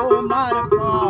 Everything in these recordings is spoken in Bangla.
Oh my God.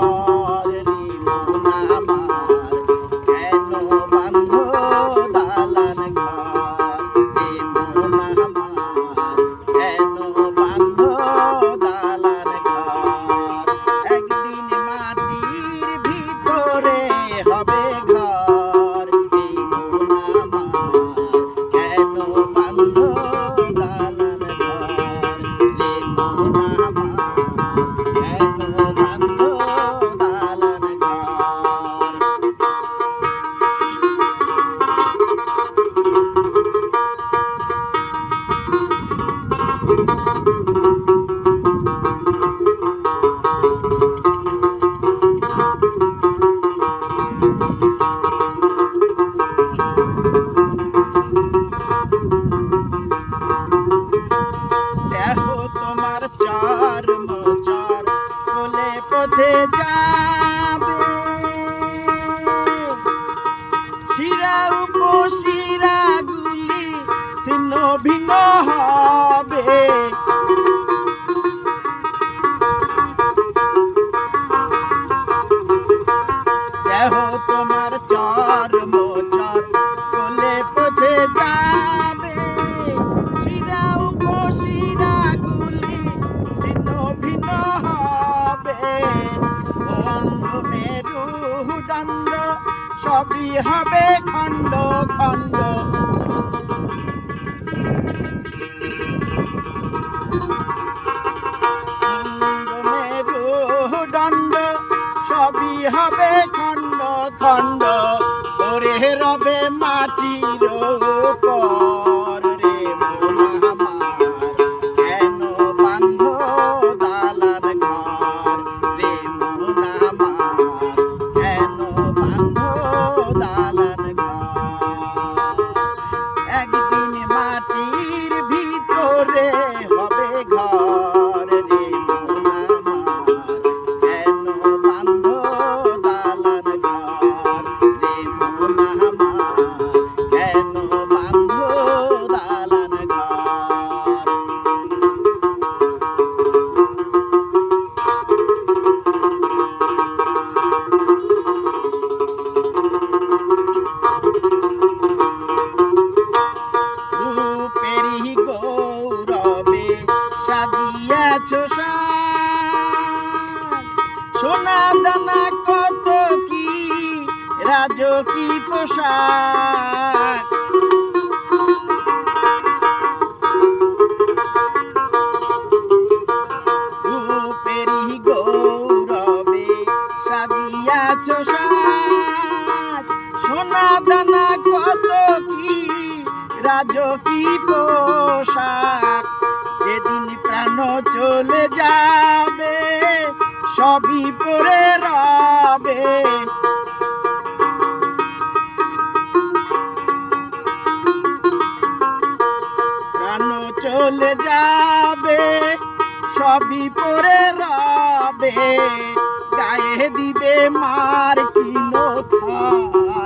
ভিন্ন হবে। দেহ তোমার চর মোচর কোলে পছে যাবে। শিরা উপশিরা গুলি ছিন্ন ভিন্ন হবে। মেরু দণ্ড সবই হবে খণ্ড খণ্ড। সাজো কি পোশাক সোনা দানা কত কি রাজো পোশাক? যেদিন প্রাণ চলে যাবে, সবই পরে রবে। চলে যাবে সবই পরে রবে। গায়ে দিবে মার কি থান